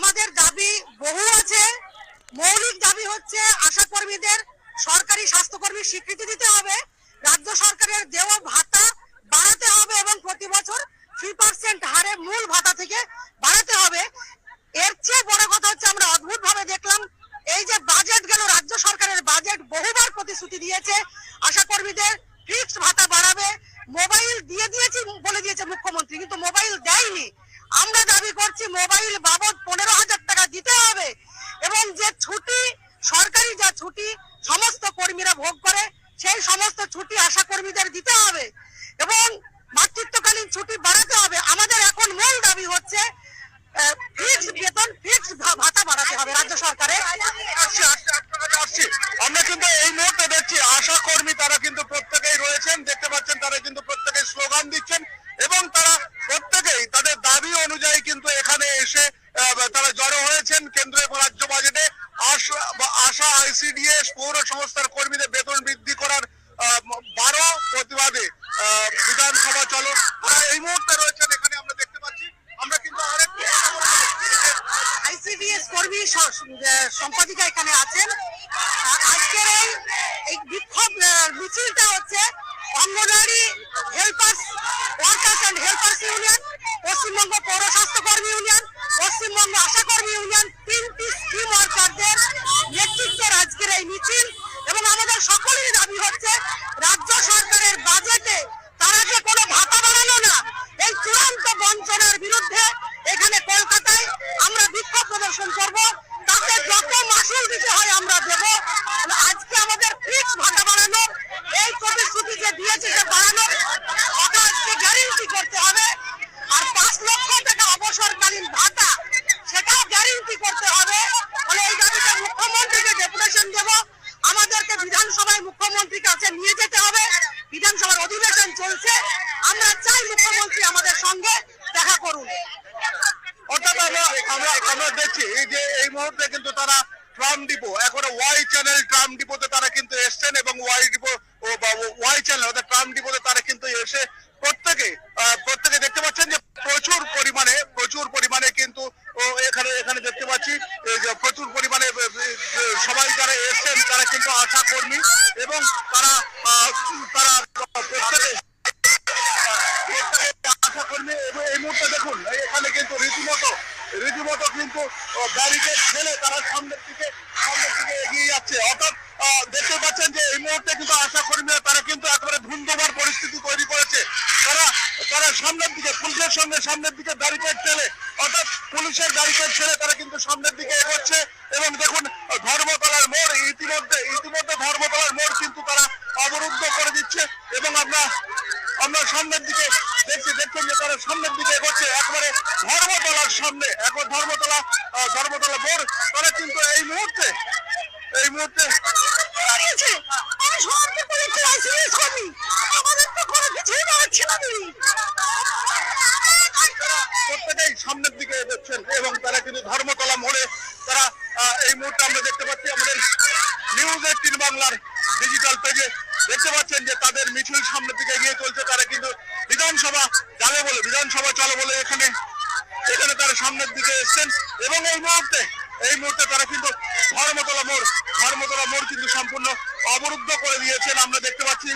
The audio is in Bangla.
আমাদের দাবি বহু আছে। মৌলিক দাবি হচ্ছে আশা কর্মীদের সরকারি স্বাস্থ্যকর্মীর স্বীকৃতি দিতে হবে, রাজ্য সরকারের দেওয়া ভাতা বাড়াতে হবে এবং প্রতি বছর থ্রি পার্সেন্ট হারে মূল ভাতা থেকে বাড়াতে হবে। এর চেয়ে বড় কথা হচ্ছে আমরা অদ্ভুত ভাবে দেখলাম, এই যে বাজেট গেল, রাজ্য সরকারের বাজেট বহুবার প্রতিশ্রুতি দিয়েছে আশা কর্মীদের ফিক্সড ভাতা বাড়াবে মোবাইল দিয়ে দিয়েছি, বলে দিয়েছে মুখ্যমন্ত্রী, কিন্তু মোবাইল দেয়নি আমরা দাবি করছি মোবাইল বাবদ পনেরো হাজার টাকা দিতে হবে। এবং যে ছুটি, সরকারি যা ছুটি, সমস্ত কর্মীরা ভোগ করে, সেই সমস্ত ছুটি আশা কর্মীদের দিতে হবে। এবং মাতৃত্বকালীন ছুটি বাড়াতে হবে আমাদের এখন মূল দাবি হচ্ছে ফিক্সড বেতন ফিক্সড ভাতা বাড়াতে হবে রাজ্য সরকারের আসছি, আসছি, আপনার কাছে আসছি। আমরা কিন্তু এই মুহূর্তে দেখছি আশা কর্মী তারা কিন্তু প্রত্যেকেই রয়েছেন দেখতে পাচ্ছেন তারা কিন্তু প্রত্যেকে স্লোগান দিচ্ছেন এবং তারা প্রত্যেকেই তাদের দাবি অনুযায়ী কিন্তু এখানে এসে আহ, তারা জড়ো হয়েছেন কেন্দ্র এবং রাজ্য বাজেটে আশা আইসিডিএস পৌর সংস্থার কর্মীদের বেতন বৃদ্ধি করার বারো প্রতিবাদে বিধানসভা চলো এই মুহূর্তে রয়েছেন, এখানে আমরা দেখতে পাচ্ছি, আমরা কিন্তু আইসিডিএস কর্মী সম্পাদিকা এখানে আছেন। আজকের এই বিক্ষোভ মিছিলটা হচ্ছে anganwadi helpers workers and helpers union Paschimbanga পৌর স্বাস্থ্য কর্মী ইউনিয়ন পশ্চিমবঙ্গ আশা কর্মী ইউনিয়ন তিনটি স্কিম ওয়ার্কারদের নেতৃত্বের আজকের এই মিছিল এবং আমাদের সকলেরই দাবি হচ্ছে রাজ্য সরকারের বাজেটে তারা যে কোনো ভাতা বাড়ানো না এই চূড়ান্ত বঞ্চনার বিরুদ্ধে এখানে কলকাতায় আমরা বিক্ষোভ প্রদর্শন করব তাতে যত মাসুল দিতে হয় আমরা দেব আজকে আমাদের ফিক্স ভাতা বাড়ানো এই প্রতিশ্রুতি যে দিয়েছে যে বাড়ানো ওটা আজকে গ্যারেন্টি করতে হবে আর পাঁচ লক্ষ টাকা অবসরকালীন ভাতা সেটাও গ্যারেন্টি করতে হবে ফলে এই দাবিতে মুখ্যমন্ত্রীকে ডেপুটেশন দেব আমাদেরকে বিধানসভায় মুখ্যমন্ত্রীর কাছে নিয়ে যেতে হবে বিধানসভার অধিবেশন চলছে আমরা চাই মুখ্যমন্ত্রী আমাদের সঙ্গে দেখা করুন অর্থাৎ আমরা আমরা আমরা দেখছি, এই যে এই মুহূর্তে কিন্তু তারা ট্রাম ডিপো, এখন ওয়াই চ্যানেল ট্রাম ডিপোতে তারা কিন্তু এসছেন এবং ওয়াই ডিপো ওয়াই চ্যানেল অর্থাৎ ট্রাম ডিপোতে তারা কিন্তু এসে প্রত্যেকে প্রত্যেকে দেখতে পাচ্ছেন যে প্রচুর পরিমাণে প্রচুর পরিমাণে কিন্তু এখানে এখানে দেখতে পাচ্ছি প্রচুর পরিমাণে সবাই যারা এসছেন তারা কিন্তু আশা কর্মী কিন্তু ব্যারিকেড ঠেলে তারা সামনের দিকে সামনের দিকে এগিয়ে যাচ্ছে। অর্থাৎ দেখতে পাচ্ছেন যে এই মুহূর্তে কিন্তু আশা কর্মীরা, তারা কিন্তু একেবারে ধুন্ধবার পরিস্থিতি তৈরি করেছে। তারা তারা সামনের দিকে, পুলিশের সঙ্গে সামনের দিকে ব্যারিকেড ঠেলে, অর্থাৎ পুলিশের ব্যারিকেড ঠেলে তারা কিন্তু সামনের দিকে এগোচ্ছে। এবং দেখুন, ধর্মতলার মোড়, ইতিমধ্যে ইতিমধ্যে ধর্মতলার মোড় কিন্তু তারা অবরুদ্ধ করে দিচ্ছে। এবং আমরা আমরা সামনের দিকে দেখছি, দেখছেন যে তারা সামনের দিকে এগোচ্ছে, একবারে ধর্মতলার সামনে এখন ধর্মতলা ধর্মতলা মোড় তারা কিন্তু এই মুহূর্তে এই মুহূর্তে প্রত্যেকেই সামনের দিকে এগোচ্ছেন এবং তারা কিন্তু ধর্মতলা মোড়ে তারা এই মুহূর্তে আমরা দেখতে পাচ্ছি আমাদের নিউজ এইটিন বাংলার ডিজিটাল পেজে দেখতে পাচ্ছেন যে তাদের মিছিল সামনের দিকে এগিয়ে চলছে, তারা কিন্তু বিধানসভা যাবে বলে, বিধানসভা চলে বলে এখানে এখানে তারা সামনের দিকে এসছেন। এবং এই মুহূর্তে এই মুহূর্তে তারা কিন্তু ধর্মতলা মোড় ধর্মতলা মোড় কিন্তু সম্পূর্ণ অবরুদ্ধ করে দিয়েছেন। আমরা দেখতে পাচ্ছি